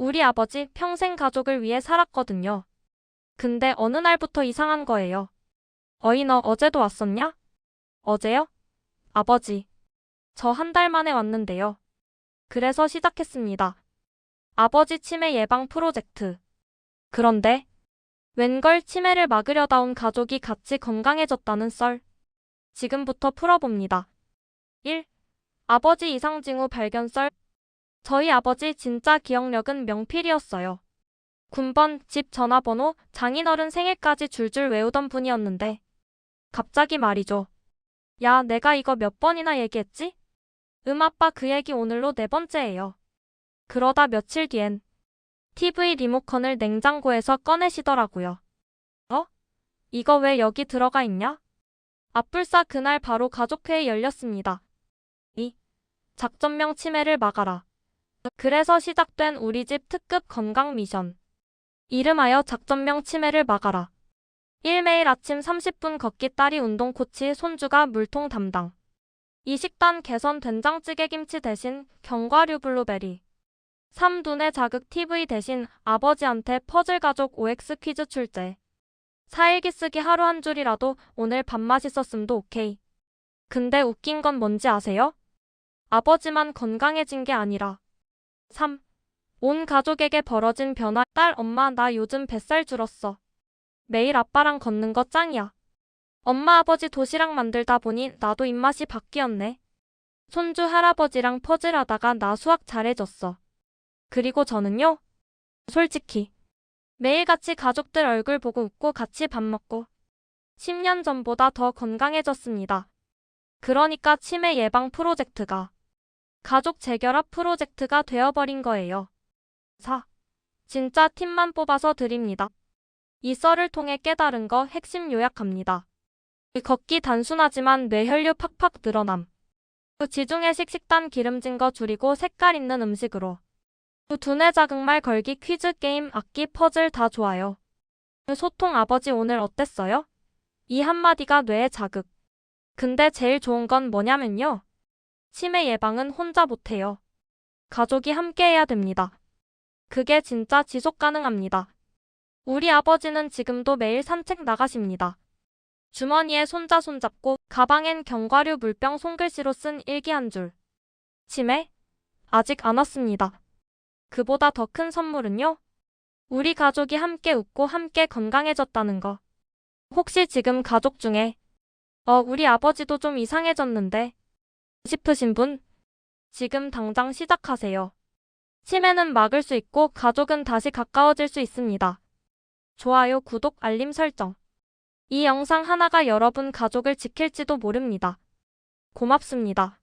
우리 아버지 평생 가족을 위해 살았거든요. 근데 어느 날부터 이상한 거예요. 어이 너 어제도 왔었냐? 어제요? 아버지. 저 한 달 만에 왔는데요. 그래서 시작했습니다. 아버지 치매 예방 프로젝트. 그런데 웬걸 치매를 막으려다 온 가족이 같이 건강해졌다는 썰. 지금부터 풀어봅니다. 1. 아버지 이상 징후 발견 썰. 저희 아버지 진짜 기억력은 명필이었어요. 군번, 집 전화번호, 장인어른 생일까지 줄줄 외우던 분이었는데 갑자기 말이죠. 야, 내가 이거 몇 번이나 얘기했지? 음 아빠 그 얘기 오늘로 네 번째예요. 그러다 며칠 뒤엔 TV 리모컨을 냉장고에서 꺼내시더라고요. 어? 이거 왜 여기 들어가 있냐? 앞불사 그날 바로 가족회의 열렸습니다. 2. 작전명 치매를 막아라. 그래서 시작된 우리 집 특급 건강 미션. 이름하여 작전명 치매를 막아라. 1. 매일 아침 30분 걷기 딸이 운동 코치 손주가 물통 담당. 이 식단 개선 된장찌개 김치 대신 견과류 블루베리. 3. 두뇌 자극 TV 대신 아버지한테 퍼즐 가족 OX 퀴즈 출제. 4. 일기 쓰기 하루 한 줄이라도 오늘 밥 맛 있었음도 오케이. 근데 웃긴 건 뭔지 아세요? 아버지만 건강해진 게 아니라 3. 온 가족에게 벌어진 변화. 딸, 엄마, 나 요즘 뱃살 줄었어. 매일 아빠랑 걷는 거 짱이야. 엄마, 아버지 도시락 만들다 보니 나도 입맛이 바뀌었네. 손주 할아버지랑 퍼즐하다가 나 수학 잘해줬어. 그리고 저는요? 솔직히. 매일같이 가족들 얼굴 보고 웃고 같이 밥 먹고 10년 전보다 더 건강해졌습니다. 그러니까 치매 예방 프로젝트가 가족 재결합 프로젝트가 되어버린 거예요. 4. 진짜 팀만 뽑아서 드립니다. 이 썰을 통해 깨달은 거 핵심 요약합니다. 걷기 단순하지만 뇌혈류 팍팍 늘어남. 지중해식 식단 기름진 거 줄이고 색깔 있는 음식으로. 두뇌 자극말 걸기 퀴즈 게임 악기 퍼즐 다 좋아요. 소통 아버지 오늘 어땠어요? 이 한마디가 뇌에 자극. 근데 제일 좋은 건 뭐냐면요. 치매 예방은 혼자 못해요. 가족이 함께 해야 됩니다. 그게 진짜 지속 가능합니다. 우리 아버지는 지금도 매일 산책 나가십니다. 주머니에 손자 손잡고 가방엔 견과류 물병 손글씨로 쓴 일기 한 줄. 치매? 아직 안 왔습니다. 그보다 더 큰 선물은요? 우리 가족이 함께 웃고 함께 건강해졌다는 거. 혹시 지금 가족 중에 어, 우리 아버지도 좀 이상해졌는데 싶으신 분? 지금 당장 시작하세요. 치매는 막을 수 있고 가족은 다시 가까워질 수 있습니다. 좋아요, 구독, 알림 설정. 이 영상 하나가 여러분 가족을 지킬지도 모릅니다. 고맙습니다.